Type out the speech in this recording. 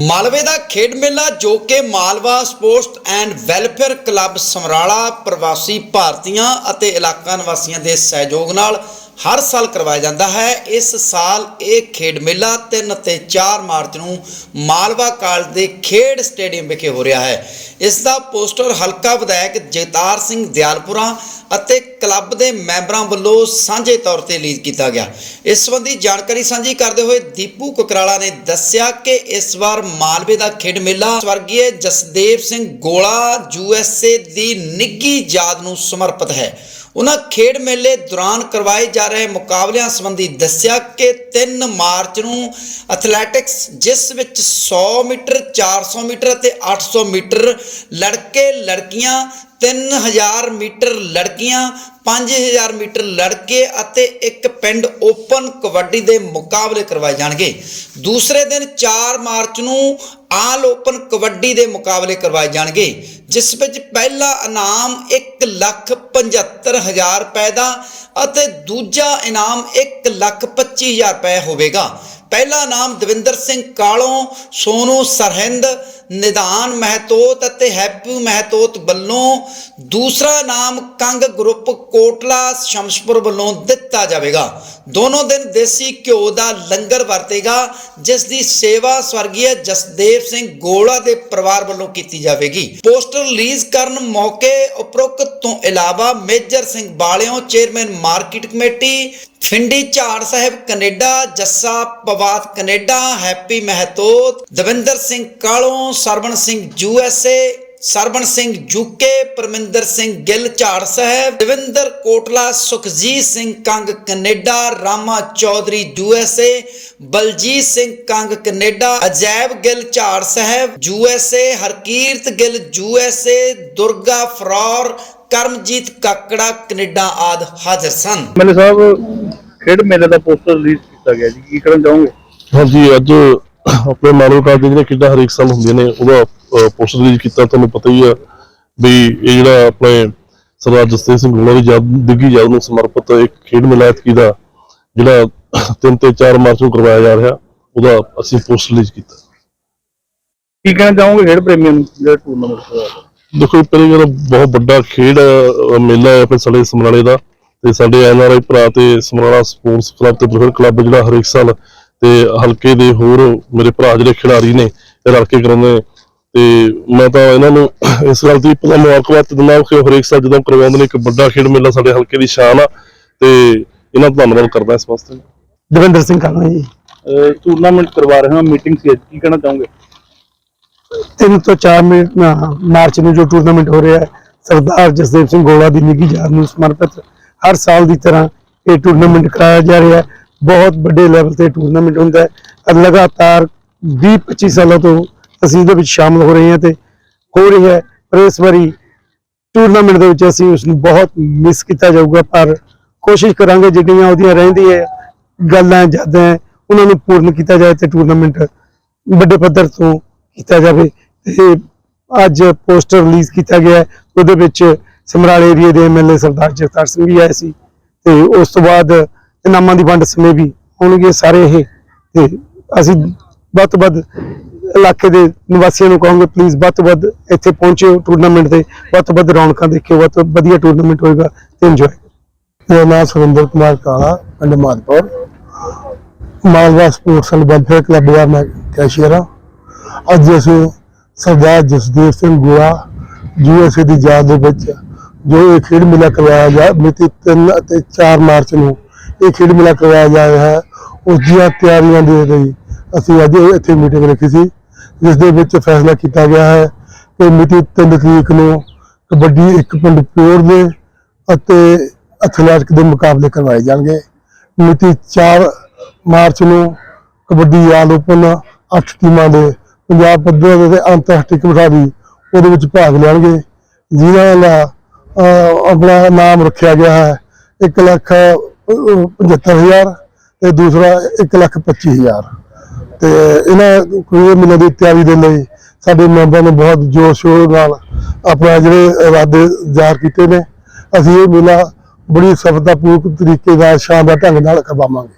ਮਾਲਵੇ ਦਾ ਖੇਡ ਮੇਲਾ ਜੋ ਕਿ Malwa sports and welfare club Samrala ਪ੍ਰਵਾਸੀ ਭਾਰਤੀਆਂ ਅਤੇ ਇਲਾਕਾ ਨਿਵਾਸੀਆਂ ਦੇ ਸਹਿਯੋਗ ਨਾਲ ਹਰ ਸਾਲ ਕਰਵਾਇਆ ਜਾਂਦਾ ਹੈ। ਇਸ ਸਾਲ ਇਹ ਖੇਡ ਮੇਲਾ 3 ਅਤੇ 4 ਮਾਰਚ ਨੂੰ ਮਾਲਵਾ ਕਾਲਜ ਦੇ ਖੇਡ ਸਟੇਡੀਅਮ ਵਿਖੇ ਹੋ ਰਿਹਾ ਹੈ। ਇਸ ਦਾ ਪੋਸਟਰ ਹਲਕਾ ਵਿਧਾਇਕ ਜਗਤਾਰ ਸਿੰਘ ਦਿਆਲਪੁਰਾ ਅਤੇ ਕਲੱਬ ਦੇ ਮੈਂਬਰਾਂ ਵੱਲੋਂ ਸਾਂਝੇ ਤੌਰ ਤੇ ਰਿਲੀਜ਼ ਕੀਤਾ ਗਿਆ। ਇਸ ਸੰਬੰਧੀ ਜਾਣਕਾਰੀ ਸਾਂਝੀ ਕਰਦੇ ਹੋਏ ਦੀਪੂ ਕੁਕਰਾਲਾ ਨੇ ਦੱਸਿਆ ਕਿ ਇਸ ਵਾਰ ਮਾਲਵੇ ਦਾ ਖੇਡ ਮੇਲਾ ਸਵਰਗੀ ਜਸਦੇਵ ਸਿੰਘ ਗੋਲਾ ਯੂਐਸਏ ਦੀ ਨਿੱਗੀ ਯਾਦ ਨੂੰ ਸਮਰਪਿਤ ਹੈ। ਉਹਨਾਂ ਖੇਡ ਮੇਲੇ ਦੌਰਾਨ ਕਰਵਾਏ ਜਾ ਰਹੇ ਮੁਕਾਬਲਿਆਂ ਸੰਬੰਧੀ ਦੱਸਿਆ ਕਿ 3 ਮਾਰਚ ਨੂੰ ਐਥਲੈਟਿਕਸ, ਜਿਸ ਵਿੱਚ 100 ਮੀਟਰ 400 ਮੀਟਰ ਅਤੇ 800 ਮੀਟਰ ਲੜਕੇ ਲੜਕੀਆਂ 3000 ਮੀਟਰ ਲੜਕੀਆਂ 5000 ਮੀਟਰ ਲੜਕੇ ਅਤੇ ਇੱਕ ਪਿੰਡ ਓਪਨ ਕਬੱਡੀ ਦੇ ਮੁਕਾਬਲੇ ਕਰਵਾਏ ਜਾਣਗੇ। ਦੂਸਰੇ ਦਿਨ 4 ਮਾਰਚ ਨੂੰ ਆਲ ਓਪਨ ਕਬੱਡੀ ਦੇ ਮੁਕਾਬਲੇ ਕਰਵਾਏ ਜਾਣਗੇ, ਜਿਸ ਵਿੱਚ ਪਹਿਲਾ ਇਨਾਮ 1 ਲੱਖ 75 ਹਜ਼ਾਰ ਰੁਪਏ ਦਾ ਅਤੇ ਦੂਜਾ ਇਨਾਮ 1 ਲੱਖ 25 ਹਜ਼ਾਰ ਰੁਪਏ ਹੋਵੇਗਾ। ਪਹਿਲਾ ਨਾਮ ਦਵਿੰਦਰ ਸਿੰਘ ਕਾਲੋਂ, ਸੋਨੂ ਸਰਹਿੰਦ ਨਿਧਾਨ ਮਹਿਤੋਤ ਅਤੇ ਹੈਪੀ ਮਹਿਤੋਤ ਵੱਲੋਂ ਦੂਸਰਾ ਨਾਮ ਕੰਗ ਗਰੁੱਪ ਕੋਟਲਾ ਸ਼ਮਸ਼ਪੁਰ ਵੱਲੋਂ ਦਿੱਤਾ ਜਾਵੇਗਾ। ਦੋਨੋਂ ਦਿਨ ਦੇਸੀ ਘਿਓ ਦਾ ਲੰਗਰ ਵਰਤੇਗਾ, ਜਿਸ ਦੀ ਸੇਵਾ ਸਵਰਗੀ ਜਸਦੇਵ ਸਿੰਘ ਗੋਲਾ ਦੇ ਪਰਿਵਾਰ ਵੱਲੋਂ ਕੀਤੀ ਜਾਵੇਗੀ। ਪੋਸਟਰ ਰਿਲੀਜ਼ ਕਰਨ ਮੌਕੇ ਉਪਰੋਕਤ ਤੋਂ ਇਲਾਵਾ Major Singh Balio chairman market committee, Phindi Jhar Sahib Canada, Jassa Pawat Canada, Happy Mehtot, Davinder Singh Kalon Sarwan Singh USA Sarwan Singh UK Parminder Singh Gill Jhar Sahib Davinder Kotla Sukhjit Singh Kang Canada Rama Chaudhary USA Baljit Singh Kang Canada Ajaib Gill Jhar Sahib USA Harkirat Gill USA Durga Phraur Karamjit Kakra Canada ਆਦ ਹਾਜ਼ਰ ਸਨ। ਮੈਨੇ ਸਾਹਿਬ ਖੇਡ ਮੇਲੇ ਦਾ poster release ਕੀਤਾ ਗਿਆ ਜੀ ਕੀ ਕਰਨ ਚਾਹੋਗੇ ਹਾਂਜੀ ਅੱਜ ਆਪਣੇ ਮਾਨਵ ਕਾਲਜ ਦੇ ਜਿਹੜੇ ਖੇਡਾਂ ਹਰੇਕ ਸਾਲ ਹੁੰਦੀਆਂ ਨੇ ਉਹਦਾ ਪੋਸਟਰ ਰਿਲੀਜ਼ ਕੀਤਾ ਤੁਹਾਨੂੰ ਪਤਾ ਹੀ ਆ ਵੀ ਇਹ ਜਿਹੜਾ ਆਪਣੇ ਸਰਦਾਰ ਜਸਤੇਜ ਸਿੰਘ ਗੁਣਾ ਦੀ ਯਾਦ ਦਿੱਗੀ ਯਾਦ ਨੂੰ ਸਮਰਪਿਤ ਇੱਕ ਖੇਡ ਮੇਲਾ ਐਤਕੀ ਦਾ ਜਿਹੜਾ 3 ਤੇ 4 ਮਾਰਚ ਨੂੰ ਕਰਵਾਇਆ ਜਾ ਰਿਹਾ ਉਹਦਾ ਅਸੀਂ ਪੋਸਟਰ ਰਿਲੀਜ਼ ਕੀਤਾ। ਕੀ ਕਹਿਣਾ ਚਾਹੋਗੇ ਖੇਡ ਪ੍ਰੇਮੀਆਂ ਨੂੰ ਜਿਹੜਾ ਟੂਰਨਾਮੈਂਟ ਹੋਇਆ? ਦੇਖੋ ਪਹਿਲੀ ਗੱਲ ਬਹੁਤ ਵੱਡਾ ਖੇਡ ਮੇਲਾ ਹੈ ਆਪਣੇ ਸਾਡੇ ਸਮਰਾਲੇ ਦਾ ਤੇ ਸਾਡੇ ਐਨਆਰਆਈ ਭਰਾ ਤੇ ਸਮਰਾਲਾ ਸਪੋਰਟਸ ਕਲੱਬ ਤੇ ਕਲੱਬ ਜਿਹੜਾ ਹਰੇਕ ਸਾਲ ਤੇ ਹਲਕੇ ਦੇ ਹੋਰ ਮੇਰੇ ਭਰਾ ਜਿਹੜੇ ਖਿਡਾਰੀ ਨੇ ਇਹ ਰਲ ਕੇ ਕਰਾਉਂਦੇ ਤੇ ਮੈਂ ਤਾਂ ਇਹਨਾਂ ਨੂੰ ਇਸ ਗੱਲ ਦੀ ਪਤਾ ਮੁਬਾਰਕਬਾਦ ਦਿੰਦਾ ਕਿ ਹਰੇਕ ਸਾਲ ਜਦੋਂ ਕਰਵਾਉਂਦੇ ਨੇ ਇੱਕ ਵੱਡਾ ਖੇਡ ਮੇਲਾ ਸਾਡੇ ਹਲਕੇ ਦੀ ਸ਼ਾਨ ਆ ਤੇ ਇਹਨਾਂ ਦਾ ਧੰਨਵਾਦ ਕਰਦਾ ਇਸ ਵਾਸਤੇ। ਦਵਿੰਦਰ ਸਿੰਘ ਕਾਲਣਾ ਜੀ। ਟੂਰਨਾਮੈਂਟ ਕਰਵਾ ਰਹੇ ਹਾਂ ਮੀਟਿੰਗ ਸੀ ਕੀ ਕਹਿਣਾ ਚਾਹੋਗੇ? 3 ਤੋਂ 4 ਮਾਰਚ ਨੂੰ ਜੋ ਟੂਰਨਾਮੈਂਟ ਹੋ ਰਿਹਾ ਹੈ ਸਰਦਾਰ ਜਸਦੇਵ ਸਿੰਘ ਗੋਲਾ ਦੀ ਨਿੱਘੀ ਯਾਦ ਨੂੰ ਸਮਰਪਿਤ ਹਰ ਸਾਲ ਦੀ ਤਰ੍ਹਾਂ ਇਹ ਟੂਰਨਾਮੈਂਟ ਕਰਾਇਆ ਜਾ ਰਿਹਾ ਹੈ। ਬਹੁਤ ਵੱਡੇ ਲੈਵਲ ਤੇ ਟੂਰਨਾਮੈਂਟ ਹੁੰਦਾ ਹੈ। ਲਗਾਤਾਰ 20-25 ਸਾਲਾਂ ਤੋਂ ਅਸੀਂ ਇਹਦੇ ਵਿੱਚ ਸ਼ਾਮਲ ਹੋ ਰਹੇ ਹਾਂ ਤੇ ਹੋ ਰਹੀ ਹੈ। ਪਰ ਇਸ ਵਾਰੀ ਟੂਰਨਾਮੈਂਟ ਦੇ ਵਿੱਚ ਅਸੀਂ ਉਸ ਨੂੰ ਬਹੁਤ ਮਿਸ ਕੀਤਾ ਜਾਊਗਾ। ਪਰ ਕੋਸ਼ਿਸ਼ ਕਰਾਂਗੇ ਜਿਹੜੀਆਂ ਉਹਦੀਆਂ ਰਹਿੰਦੀਆਂ ਗੱਲਾਂ ਯਾਦਾਂ ਹੈ, ਉਹਨਾਂ ਨੂੰ ਪੂਰਨ ਕੀਤਾ ਜਾਏ ਤੇ ਟੂਰਨਾਮੈਂਟ ਵੱਡੇ ਪੱਧਰ ਤੋਂ ਕੀਤਾ ਜਾਵੇ। ਤੇ ਅੱਜ ਪੋਸਟਰ ਰਿਲੀਜ਼ ਕੀਤਾ ਗਿਆ ਉਹਦੇ ਵਿੱਚ ਸਮਰਾਲ ਏਰੀਆ ਦੇ ਐਮਐਲਏ ਸਰਦਾਰ ਜਗਤਾਰ ਸਿੰਘ ਵੀ ਆਏ ਸੀ। ਤੇ ਉਸ ਤੋਂ ਬਾਅਦ ਇਨਾਮਾਂ ਦੀ ਵੰਡ ਸਮੇਂ ਵੀ ਹੋਣਗੇ ਸਾਰੇ ਇਹ। ਤੇ ਅਸੀਂ ਵੱਧ ਤੋਂ ਵੱਧ ਇਲਾਕੇ ਦੇ ਨਿਵਾਸੀਆਂ ਨੂੰ ਕਹਾਂਗੇ ਪਲੀਜ਼ ਵੱਧ ਤੋਂ ਵੱਧ ਇੱਥੇ ਪਹੁੰਚਿਓ ਟੂਰਨਾਮੈਂਟ ਤੇ। ਵੱਧ ਤੋਂ ਵੱਧ ਰੌਣਕਾਂ ਦੇਖਿਓ, ਵੱਧ ਤੋਂ ਵਧੀਆ ਟੂਰਨਾਮੈਂਟ ਹੋਏਗਾ ਤੇ ਇੰਜੋਏ ਮੇਰਾ ਨਾਮ ਸੁਰਿੰਦਰ ਕੁਮਾਰ ਕਾਲਾ, ਪਿੰਡ Madpur Malwa sports and welfare club ਦਾ ਮੈਂ ਕੈਸ਼ੀਅਰ ਹਾਂ। ਅੱਜ ਅਸੀਂ ਸਰਦਾਰ ਜਸਦੇਵ ਸਿੰਘ ਗੋਆ ਯੂਐਸਏ ਦੀ ਯਾਦ ਦੇ ਵਿੱਚ ਜੋ ਇਹ ਖੇਡ ਮੇਲਾ ਕਰਵਾਇਆ ਜਾ ਮਿਤੀ 3 ਅਤੇ 4 ਮਾਰਚ ਨੂੰ ਇਹ ਖੇਡ ਮੇਲਾ ਕਰਵਾਇਆ ਜਾ ਰਿਹਾ ਹੈ। ਉਸ ਦੀਆਂ ਤਿਆਰੀਆਂ ਦੇ ਲਈ ਅਸੀਂ ਅੱਜ ਇੱਥੇ ਮੀਟਿੰਗ ਰੱਖੀ ਸੀ, ਜਿਸ ਦੇ ਵਿੱਚ ਫੈਸਲਾ ਕੀਤਾ ਗਿਆ ਹੈ ਕਿ ਮਿਤੀ 3 ਤਰੀਕ ਨੂੰ ਕਬੱਡੀ ਇੱਕ ਪਿੰਡ ਪਿਓਰ ਦੇ ਅਤੇ ਐਥਲੈਟਿਕ ਦੇ ਮੁਕਾਬਲੇ ਕਰਵਾਏ ਜਾਣਗੇ। ਮਿਤੀ 4 ਮਾਰਚ ਨੂੰ ਕਬੱਡੀ ਯਾਦ ਓਪਨ 8 ਟੀਮਾਂ ਦੇ ਪੰਜਾਬ ਪੱਧਰ ਤੇ ਅੰਤਰਰਾਸ਼ਟਰੀ ਕਬੱਡੀ ਉਹਦੇ ਵਿੱਚ ਭਾਗ ਲੈਣਗੇ। ਜਿਨ੍ਹਾਂ ਦਾ ਆਪਣਾ ਨਾਮ ਰੱਖਿਆ ਗਿਆ ਹੈ। 1 ਲੱਖ 75000 ਤੇ ਦੂਸਰਾ 1 ਲੱਖ 25000 ਤੇ ਇਹਨਾਂ ਕੋਈ ਮਿਲਣ ਦੀ ਤਿਆਰੀ ਦੇ ਲਈ ਸਾਡੇ ਮੈਂਬਰਾਂ ਨੇ ਬਹੁਤ ਜ਼ੋਰ ਸ਼ੋਰ ਨਾਲ ਆਪਣਾ ਜਿਹੜੇ ਇਰਾਦੇ ਜ਼ਾਹਰ ਕੀਤੇ ਨੇ। ਅਸੀਂ ਇਹ ਮੇਲਾ ਬੜੀ ਸਫਲਤਾਪੂਰਵਕ ਤਰੀਕੇ ਨਾਲ ਸ਼ਾਨਦਾਰ ਢੰਗ ਨਾਲ ਕਰਵਾਵਾਂਗੇ।